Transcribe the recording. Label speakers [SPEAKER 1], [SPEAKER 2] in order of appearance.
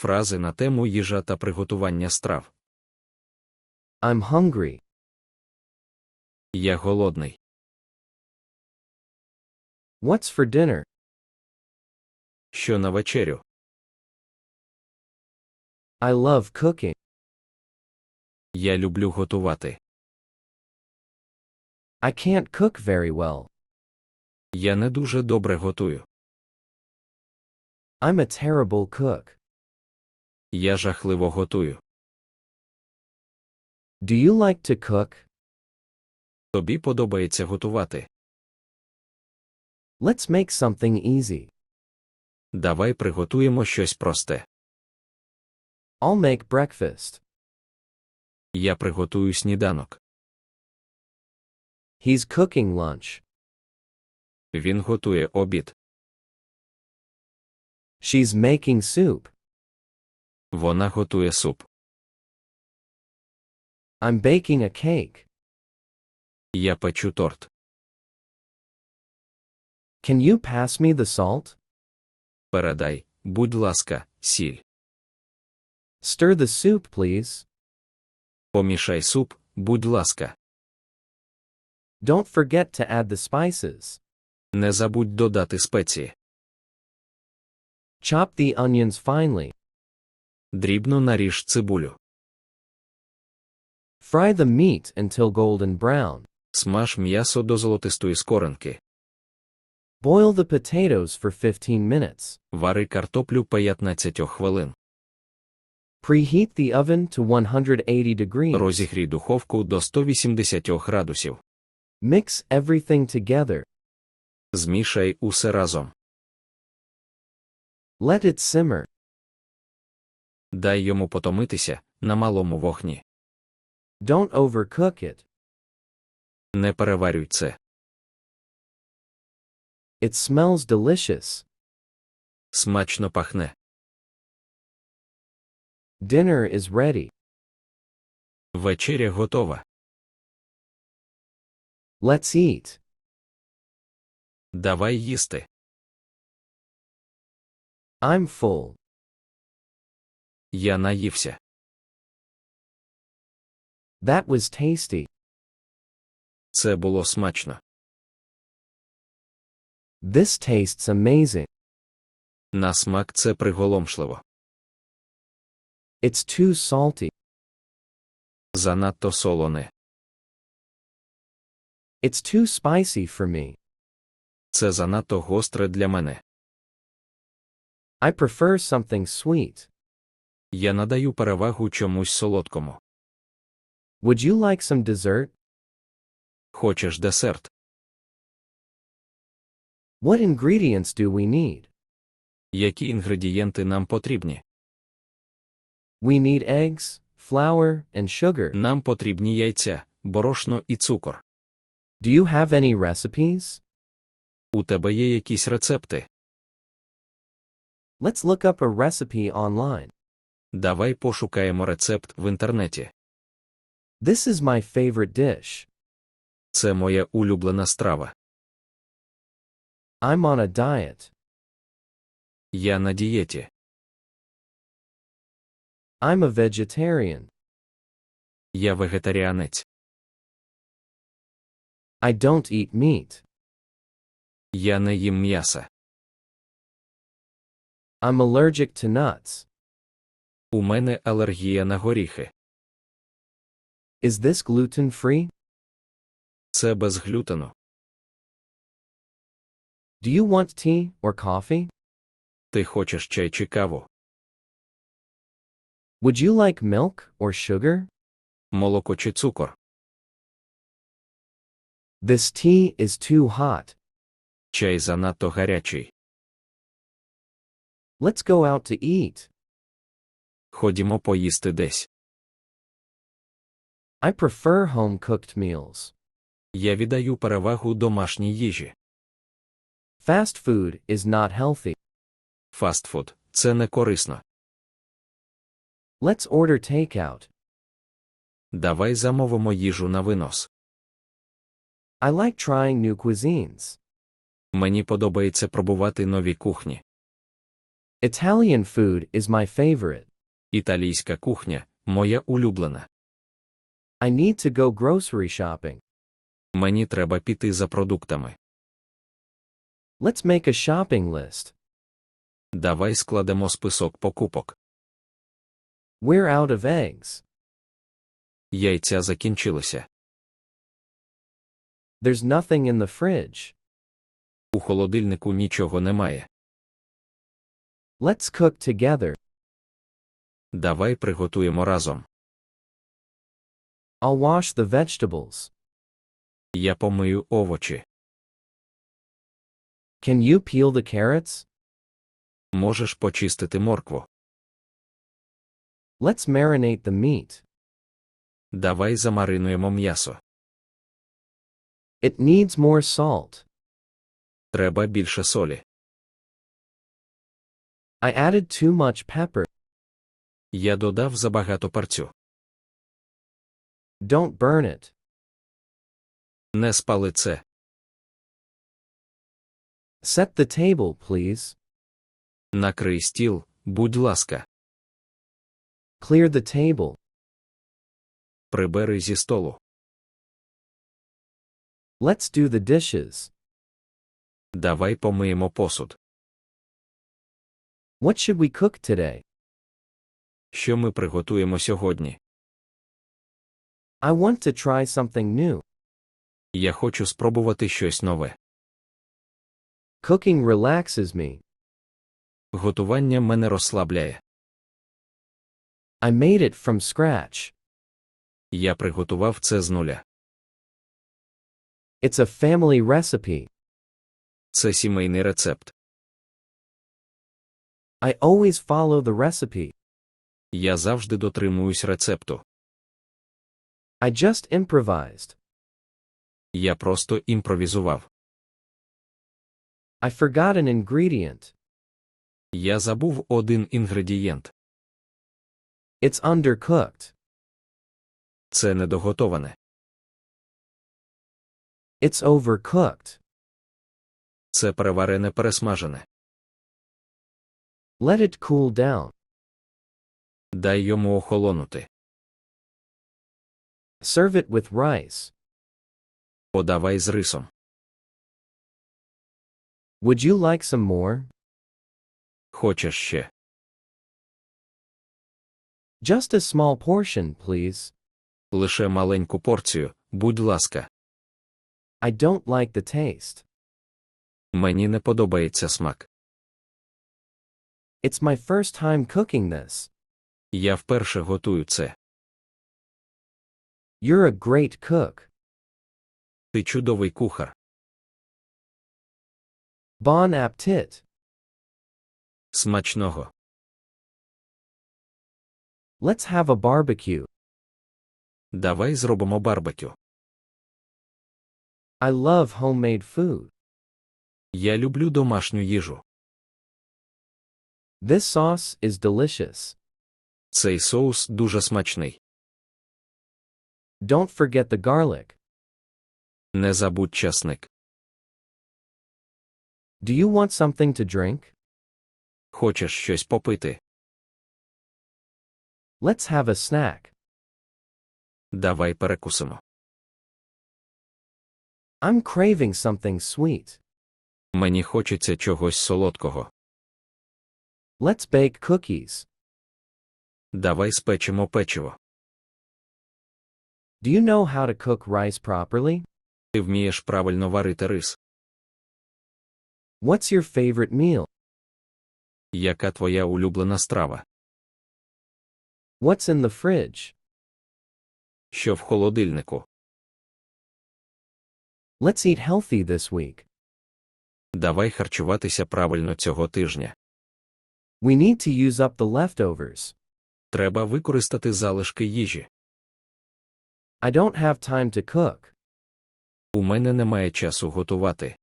[SPEAKER 1] Фрази на тему їжа та приготування страв.
[SPEAKER 2] I'm hungry.
[SPEAKER 1] Я голодний.
[SPEAKER 2] What's for dinner?
[SPEAKER 1] Що на вечерю?
[SPEAKER 2] I love cooking.
[SPEAKER 1] Я люблю готувати.
[SPEAKER 2] I can't cook very well.
[SPEAKER 1] Я не дуже добре готую.
[SPEAKER 2] I'm a terrible cook.
[SPEAKER 1] Я жахливо готую.
[SPEAKER 2] Do you like to cook?
[SPEAKER 1] Тобі подобається готувати.
[SPEAKER 2] Let's make something easy.
[SPEAKER 1] Давай приготуємо щось просте.
[SPEAKER 2] I'll make breakfast.
[SPEAKER 1] Я приготую сніданок.
[SPEAKER 2] He's cooking lunch.
[SPEAKER 1] Він готує обід.
[SPEAKER 2] She's making soup.
[SPEAKER 1] Вона готує суп.
[SPEAKER 2] I'm baking a cake.
[SPEAKER 1] Я печу торт.
[SPEAKER 2] Can you pass me the salt?
[SPEAKER 1] Передай, будь ласка, сіль.
[SPEAKER 2] Stir the soup, please.
[SPEAKER 1] Помішай суп, будь ласка.
[SPEAKER 2] Don't forget to add the spices.
[SPEAKER 1] Не забудь додати спеції.
[SPEAKER 2] Chop the onions finely.
[SPEAKER 1] Дрібно наріж цибулю.
[SPEAKER 2] Fry the meat until golden brown.
[SPEAKER 1] Смаж м'ясо до золотистої скоринки.
[SPEAKER 2] Boil the potatoes for 15 minutes.
[SPEAKER 1] Вари картоплю 15 хвилин.
[SPEAKER 2] Preheat the oven to 180 degrees.
[SPEAKER 1] Розігрій духовку до 180 градусів.
[SPEAKER 2] Mix everything together.
[SPEAKER 1] Змішай усе разом.
[SPEAKER 2] Let it simmer.
[SPEAKER 1] Дай йому потомитися на малому вогні.
[SPEAKER 2] Don't overcook it.
[SPEAKER 1] Не переварюй це.
[SPEAKER 2] It smells delicious.
[SPEAKER 1] Смачно пахне.
[SPEAKER 2] Dinner is ready.
[SPEAKER 1] Вечеря готова.
[SPEAKER 2] Let's eat.
[SPEAKER 1] Давай їсти.
[SPEAKER 2] I'm full.
[SPEAKER 1] Я наївся.
[SPEAKER 2] That was tasty.
[SPEAKER 1] Це було смачно.
[SPEAKER 2] This tastes amazing.
[SPEAKER 1] На смак це приголомшливо.
[SPEAKER 2] It's too salty.
[SPEAKER 1] Занадто солоне.
[SPEAKER 2] It's too spicy for me.
[SPEAKER 1] Це занадто гостре для мене.
[SPEAKER 2] I prefer something sweet.
[SPEAKER 1] Я надаю перевагу чомусь солодкому.
[SPEAKER 2] Would you like some dessert?
[SPEAKER 1] Хочеш десерт?
[SPEAKER 2] What ingredients do we need?
[SPEAKER 1] Які інгредієнти нам потрібні?
[SPEAKER 2] We need eggs, flour, and sugar.
[SPEAKER 1] Нам потрібні яйця, борошно і цукор.
[SPEAKER 2] Do you have any recipes?
[SPEAKER 1] У тебе є якісь рецепти?
[SPEAKER 2] Let's look up a recipe online.
[SPEAKER 1] Давай пошукаємо рецепт в інтернеті.
[SPEAKER 2] This is my favorite dish.
[SPEAKER 1] Це моя улюблена страва.
[SPEAKER 2] I'm on a diet.
[SPEAKER 1] Я на дієті.
[SPEAKER 2] I'm a vegetarian.
[SPEAKER 1] Я вегетаріанець.
[SPEAKER 2] I don't eat meat.
[SPEAKER 1] Я не їм м'яса.
[SPEAKER 2] I'm allergic to nuts.
[SPEAKER 1] У мене алергія на горіхи.
[SPEAKER 2] Is this gluten free?
[SPEAKER 1] Це без глютену.
[SPEAKER 2] Do you want tea or coffee?
[SPEAKER 1] Ти хочеш чай чи каву?
[SPEAKER 2] Would you like milk or sugar?
[SPEAKER 1] Молоко чи цукор?
[SPEAKER 2] This tea is too hot.
[SPEAKER 1] Чай занадто гарячий.
[SPEAKER 2] Let's go out to eat.
[SPEAKER 1] Ходімо поїсти десь.
[SPEAKER 2] I prefer home cooked meals.
[SPEAKER 1] Я віддаю перевагу домашній їжі.
[SPEAKER 2] Fast food is not healthy.
[SPEAKER 1] Фастфуд це не корисно.
[SPEAKER 2] Let's order takeout.
[SPEAKER 1] Давай замовимо їжу на винос.
[SPEAKER 2] I like trying new cuisines.
[SPEAKER 1] Мені подобається пробувати нові кухні.
[SPEAKER 2] Italian food is my favorite.
[SPEAKER 1] Італійська кухня моя улюблена.
[SPEAKER 2] I need to go grocery shopping.
[SPEAKER 1] Мені треба піти за продуктами.
[SPEAKER 2] Let's make a shopping list.
[SPEAKER 1] Давай складемо список покупок.
[SPEAKER 2] We're out of eggs.
[SPEAKER 1] Яйця закінчилися.
[SPEAKER 2] There's nothing in the fridge.
[SPEAKER 1] У холодильнику нічого немає.
[SPEAKER 2] Let's cook together.
[SPEAKER 1] Давай приготуємо разом.
[SPEAKER 2] I'll wash the vegetables.
[SPEAKER 1] Я помию овочі.
[SPEAKER 2] Can you peel the carrots?
[SPEAKER 1] Можеш почистити моркву.
[SPEAKER 2] Let's marinate the meat.
[SPEAKER 1] Давай замаринуємо м'ясо.
[SPEAKER 2] It needs more salt.
[SPEAKER 1] Треба більше солі.
[SPEAKER 2] I added too much pepper.
[SPEAKER 1] Я додав забагато парцю.
[SPEAKER 2] Don't burn it.
[SPEAKER 1] Не спали це.
[SPEAKER 2] Set the table, please.
[SPEAKER 1] Накрий стіл, будь ласка.
[SPEAKER 2] Clear the table.
[SPEAKER 1] Прибери зі столу.
[SPEAKER 2] Let's do the dishes.
[SPEAKER 1] Давай помиємо посуд.
[SPEAKER 2] What should we cook today?
[SPEAKER 1] Що ми приготуємо сьогодні?
[SPEAKER 2] I want to try something new.
[SPEAKER 1] Я хочу спробувати щось нове.
[SPEAKER 2] Cooking relaxes me.
[SPEAKER 1] Готування мене розслабляє.
[SPEAKER 2] I made it from scratch.
[SPEAKER 1] Я приготував це з нуля.
[SPEAKER 2] It's a family recipe.
[SPEAKER 1] Це сімейний рецепт.
[SPEAKER 2] I always follow the recipe.
[SPEAKER 1] Я завжди дотримуюсь рецепту.
[SPEAKER 2] I just improvised.
[SPEAKER 1] Я просто імпровізував.
[SPEAKER 2] I forgot an ingredient.
[SPEAKER 1] Я забув один інгредієнт.
[SPEAKER 2] It's undercooked.
[SPEAKER 1] Це недоготоване.
[SPEAKER 2] It's overcooked.
[SPEAKER 1] Це переварене пересмажене.
[SPEAKER 2] Let it cool down.
[SPEAKER 1] Дай йому охолонути.
[SPEAKER 2] Serve it with rice.
[SPEAKER 1] Подавай з рисом.
[SPEAKER 2] Would you like some more?
[SPEAKER 1] Хочеш ще?
[SPEAKER 2] Just a small portion, please.
[SPEAKER 1] Лише маленьку порцію, будь ласка.
[SPEAKER 2] I don't like the taste.
[SPEAKER 1] Мені не подобається смак.
[SPEAKER 2] It's my first time cooking this.
[SPEAKER 1] Я вперше готую це.
[SPEAKER 2] You're a great cook.
[SPEAKER 1] Ти чудовий кухар.
[SPEAKER 2] Bon appetit.
[SPEAKER 1] Смачного.
[SPEAKER 2] Let's have a barbecue.
[SPEAKER 1] Давай зробимо барбекю.
[SPEAKER 2] I love homemade food.
[SPEAKER 1] Я люблю домашню їжу.
[SPEAKER 2] This sauce is delicious.
[SPEAKER 1] Цей соус дуже смачний.
[SPEAKER 2] Don't forget the garlic.
[SPEAKER 1] Не забудь часник.
[SPEAKER 2] Do you want something to drink?
[SPEAKER 1] Хочеш щось попити?
[SPEAKER 2] Let's have a snack.
[SPEAKER 1] Давай перекусимо.
[SPEAKER 2] I'm craving something sweet.
[SPEAKER 1] Мені хочеться чогось солодкого.
[SPEAKER 2] Let's bake cookies.
[SPEAKER 1] Давай спечемо печиво.
[SPEAKER 2] Do you know how to cook rice properly?
[SPEAKER 1] Ти вмієш правильно варити рис.
[SPEAKER 2] What's your favorite meal?
[SPEAKER 1] Яка твоя улюблена страва?
[SPEAKER 2] What's in the fridge?
[SPEAKER 1] Що в холодильнику?
[SPEAKER 2] Let's eat healthy this week.
[SPEAKER 1] Давай харчуватися правильно цього тижня.
[SPEAKER 2] We need to use up the leftovers.
[SPEAKER 1] Треба використати залишки їжі.
[SPEAKER 2] I don't have time to cook.
[SPEAKER 1] У мене немає часу готувати.